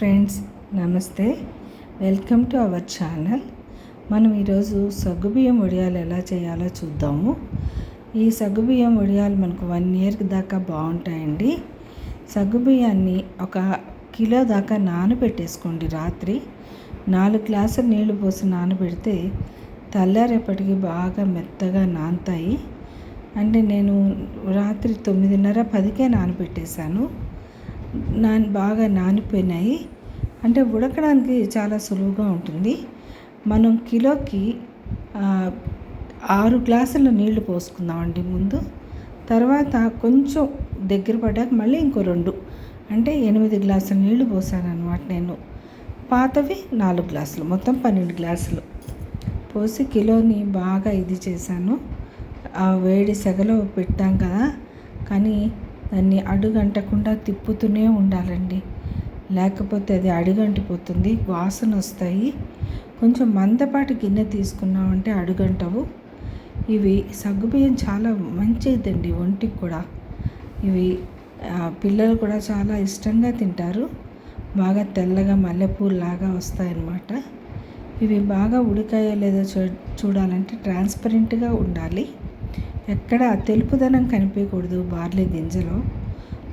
Friends నమస్తే. Welcome to our channel. మనం ఈరోజు సగ్గుబియ్యం వడియాలు ఎలా చేయాలో చూద్దాము. ఈ సగ్గుబియ్యం వడియాలు మనకు వన్ ఇయర్ దాకా బాగుంటాయండి. సగ్గుబియ్యాన్ని ఒక కిలో దాకా నానబెట్టేసుకోండి రాత్రి. నాలుగు గ్లాసులు నీళ్ళు పోసి నానబెడితే తెల్లారేపటికి బాగా మెత్తగా నానతాయి. అంటే నేను రాత్రి తొమ్మిదిన్నర పదికే నానబెట్టేశాను. నాని బాగా నానిపోయినాయి. అంటే ఉడకడానికి చాలా సులువుగా ఉంటుంది. మనం కిలోకి ఆరు గ్లాసుల నీళ్ళు పోసుకుందామండి ముందు. తర్వాత కొంచెం దగ్గర పడ్డాక మళ్ళీ ఇంకో రెండు. అంటే ఎనిమిది గ్లాసుల నీళ్ళు పోసాను అనమాట నేను. పాతవి నాలుగు గ్లాసులు మొత్తం పన్నెండు గ్లాసులు. పోసి కిలోని బాగా ఇది చేశాను. ఆ వేడి సెగలో పెట్టాం కదా. కానీ దాన్ని అడుగంటకుండా తిప్పుతూనే ఉండాలండి. లేకపోతే అది అడుగంటిపోతుంది. వాసన వస్తాయి. కొంచెం మందపాటి గిన్నె తీసుకున్నామంటే అడుగంటవు. ఇవి సగ్గుబియ్యం చాలా మంచిదండి ఒంటికి కూడా. ఇవి పిల్లలు కూడా చాలా ఇష్టంగా తింటారు. బాగా తెల్లగా మల్లెపూలాగా వస్తాయన్నమాట. ఇవి బాగా ఉడికాయో లేదో చూ చూడాలంటే ట్రాన్స్పరెంట్గా ఉండాలి. ఎక్కడ తెలుపుదనం కనిపించకూడదు బార్లీ గింజలో.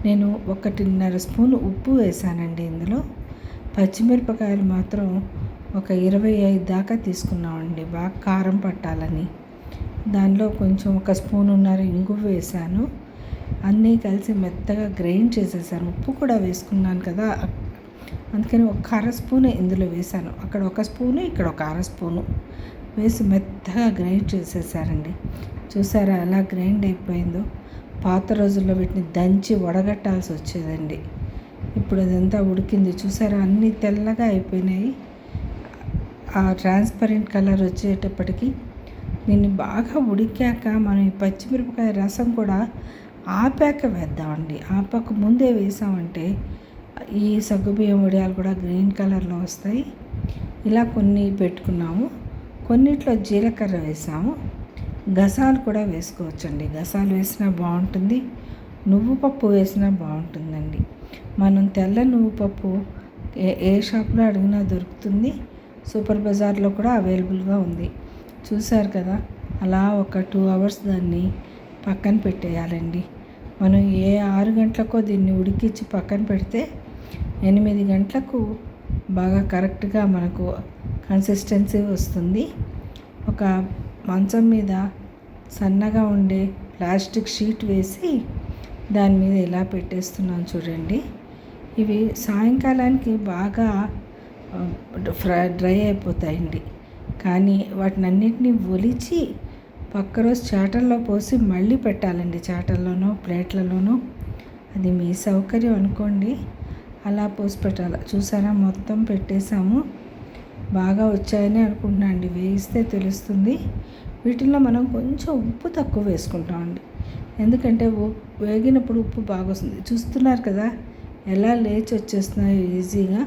నేను ఒకటిన్నర స్పూన్ ఉప్పు వేసానండి ఇందులో. పచ్చిమిరపకాయలు మాత్రం ఒక ఇరవై ఐదు దాకా తీసుకున్నామండి బాగా కారం పట్టాలని. దానిలో కొంచెం ఒక స్పూన్ ఉన్నర ఇంగువ వేసాను. అన్నీ కలిసి మెత్తగా గ్రైండ్ చేసేసాను. ఉప్పు కూడా వేసుకున్నాను కదా అందుకని ఒక అర స్పూనే ఇందులో వేసాను. అక్కడ ఒక స్పూను ఇక్కడ ఒక అర స్పూను వేసి మెత్తగా గ్రైండ్ చేసేసారండి. చూసారా ఎలా గ్రైండ్ అయిపోయిందో? పాత రోజుల్లో వీటిని దంచి వడగట్టాల్సి వచ్చేదండి. ఇప్పుడు అదంతా ఉడికింది. చూసారా అన్నీ తెల్లగా అయిపోయినాయి. ఆ ట్రాన్స్పరెంట్ కలర్ వచ్చేటప్పటికి దీన్ని బాగా ఉడికాక మనం ఈ పచ్చిమిరపకాయ రసం కూడా ఆపాక వేద్దామండి. ఆపాక ముందే వేసామంటే ఈ సగ్గుబియ్యం వడియాలు కూడా గ్రీన్ కలర్లో వస్తాయి. ఇలా కొన్ని పెట్టుకున్నాము. కొన్నిట్లో జీలకర్ర వేసాము. గసాలు కూడా వేసుకోవచ్చండి. గసాలు వేసినా బాగుంటుంది. నువ్వు పప్పు వేసినా బాగుంటుందండి. మనం తెల్ల నువ్వు పప్పు ఏ ఏ షాప్లో అడిగినా దొరుకుతుంది. సూపర్ బజార్లో కూడా అవైలబుల్గా ఉంది. చూసారు కదా? అలా ఒక టూ అవర్స్ దాన్ని పక్కన పెట్టేయాలండి. మనం ఏ ఆరు గంటలకో దీన్ని ఉడికించి పక్కన పెడితే ఎనిమిది గంటలకు బాగా కరెక్ట్గా మనకు కన్సిస్టెన్సీ వస్తుంది. ఒక మంచం మీద సన్నగా ఉండే ప్లాస్టిక్ షీట్ వేసి దాని మీద ఎలా పెట్టేస్తున్నాను చూడండి. ఇవి సాయంకాలానికి బాగా ఫ్రై డ్రై అయిపోతాయండి. కానీ వాటిని అన్నిటినీ ఒలిచి పక్క రోజు చాటల్లో పోసి మళ్ళీ పెట్టాలండి చాటల్లోనో ప్లేట్లలోనో. అది మీ సౌకర్యం అనుకోండి. అలా పోసి పెట్టాలి. చూసారా? మొత్తం పెట్టేశాము. బాగా వచ్చాయని అనుకుంటున్నాను అండి. వేయిస్తే తెలుస్తుంది. వీటిల్లో మనం కొంచెం ఉప్పు తక్కువ వేసుకుంటామండి ఎందుకంటే వేగినప్పుడు ఉప్పు బాగా వస్తుంది. చూస్తున్నారు కదా ఎలా లేచి వచ్చేస్తున్నాయో ఈజీగా.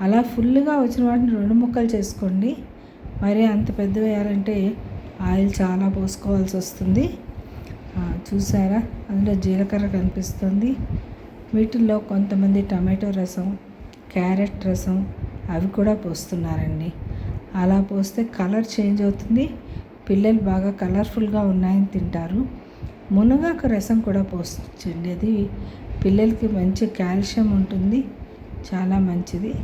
అలా ఫుల్గా వచ్చిన వాటిని రెండు ముక్కలు చేసుకోండి. మరి అంత పెద్ద వేయాలంటే ఆయిల్ చాలా పోసుకోవాల్సి వస్తుంది. చూసారా? అందులో జీలకర్ర కనిపిస్తుంది. వీటిల్లో కొంతమంది టమాటో రసం క్యారెట్ రసం అవి కూడా పోస్తున్నారండి. అలా పోస్తే కలర్ చేంజ్ అవుతుంది. పిల్లలు బాగా కలర్ఫుల్గా ఉన్నాయని తింటారు. మునగాకు రసం కూడా పోస్తుంది అది పిల్లలకి మంచి కాల్షియం ఉంటుంది. చాలా మంచిది.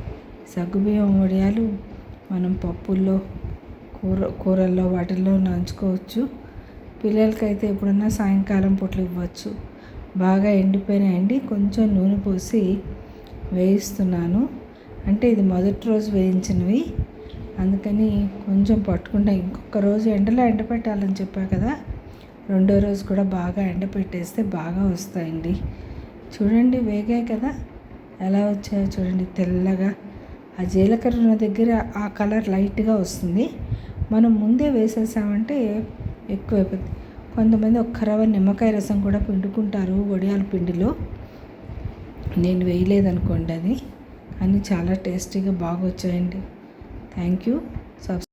సగ్గుబియ్యం వడియాలు మనం పప్పుల్లో కూర కూరల్లో వాటిల్లో నంచుకోవచ్చు. పిల్లలకైతే ఎప్పుడన్నా సాయంకాలం పూటలు ఇవ్వచ్చు. బాగా ఎండిపోయినాయండి. కొంచెం నూనె పోసి వేయిస్తున్నాను. అంటే ఇది మొదటి రోజు వేయించినవి. అందుకని కొంచెం పట్టుకుంటా. ఇంకొక రోజు ఎండలో ఎండపెట్టాలని చెప్పా కదా రెండో రోజు కూడా బాగా ఎండపెట్టేస్తే బాగా వస్తాయండి. చూడండి వేగాయి కదా ఎలా వచ్చాయో చూడండి తెల్లగా. ఆ జీలకర్ర ఉన్న దగ్గర ఆ కలర్ లైట్గా వస్తుంది. మనం ముందే వేసేసామంటే ఎక్కువైపోతుంది కొంతమంది ఒక్క రవ్వ నిమ్మకాయ రసం కూడా పిండుకుంటారు వడియాల పిండిలో. నేను వేయలేదనుకోండి అది. అన్నీ చాలా టేస్టీగా బాగా వచ్చాయండి థ్యాంక్ యూ. సబ్స్